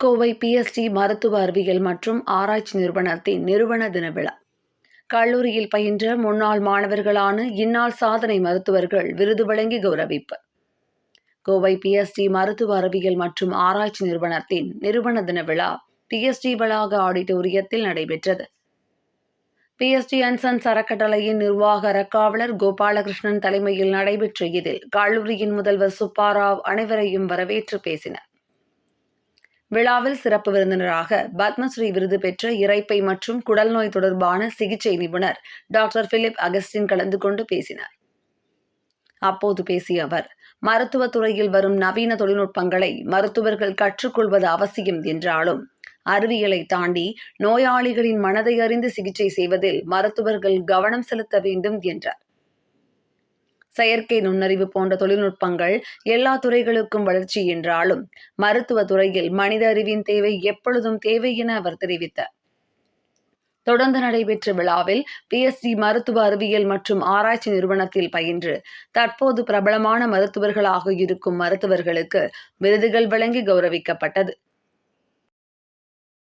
Kovai BST மருத்துவ அறிவியல் மற்றும் ஆராய்ச்சி நிறுவனத்தின் நிறுவன தின விழா. கல்லூரியில் பயின்ற முன்னாள் மாணவர்களான இந்நாள் சாதனை மருத்துவர்கள் விருது வழங்கி கௌரவிப்பு. கோவை பிஎஸ்டி மருத்துவ அறிவியல் மற்றும் ஆராய்ச்சி நிறுவனத்தின் நிறுவன தின விழா பிஎஸ்டி வளாக ஆடிட்டோரியத்தில் நடைபெற்றது. பிஎஸ்டி அன்சன்ஸ் அறக்கட்டளையின் நிர்வாக அறக்காவலர் கோபாலகிருஷ்ணன் தலைமையில் நடைபெற்ற இதில் கல்லூரியின் முதல்வர் சுப்பாராவ் அனைவரையும் வரவேற்று பேசினார். விழாவில் சிறப்பு விருந்தினராக பத்மஸ்ரீ விருது பெற்ற இறைப்பை மற்றும் குடல் நோய் தொடர்பான சிகிச்சை நிபுணர் டாக்டர் பிலிப் அகஸ்டின் கலந்து கொண்டு பேசினார். அப்போது பேசிய அவர் மருத்துவத் துறையில் வரும் நவீன தொழில்நுட்பங்களை மருத்துவர்கள் கற்றுக்கொள்வது அவசியம் என்றாலும் அறிவியலை தாண்டி நோயாளிகளின் மனதை அறிந்து சிகிச்சை செய்வதில் மருத்துவர்கள் கவனம் செலுத்த வேண்டும் என்றார். செயற்கை நுண்ணறிவு போன்ற தொழில்நுட்பங்கள் எல்லா துறைகளுக்கும் வளர்ச்சி என்றாலும் மருத்துவ துறையில் மனித அறிவின் தேவை எப்பொழுதும் தேவை என அவர் தெரிவித்தார். தொடர்ந்து நடைபெற்ற விழாவில் பிஎஸ்சி மருத்துவ அறிவியல் மற்றும் ஆராய்ச்சி நிறுவனத்தில் பயின்று தற்போது பிரபலமான மருத்துவர்களாக இருக்கும் மருத்துவர்களுக்கு விருதுகள் வழங்கி கௌரவிக்கப்பட்டது.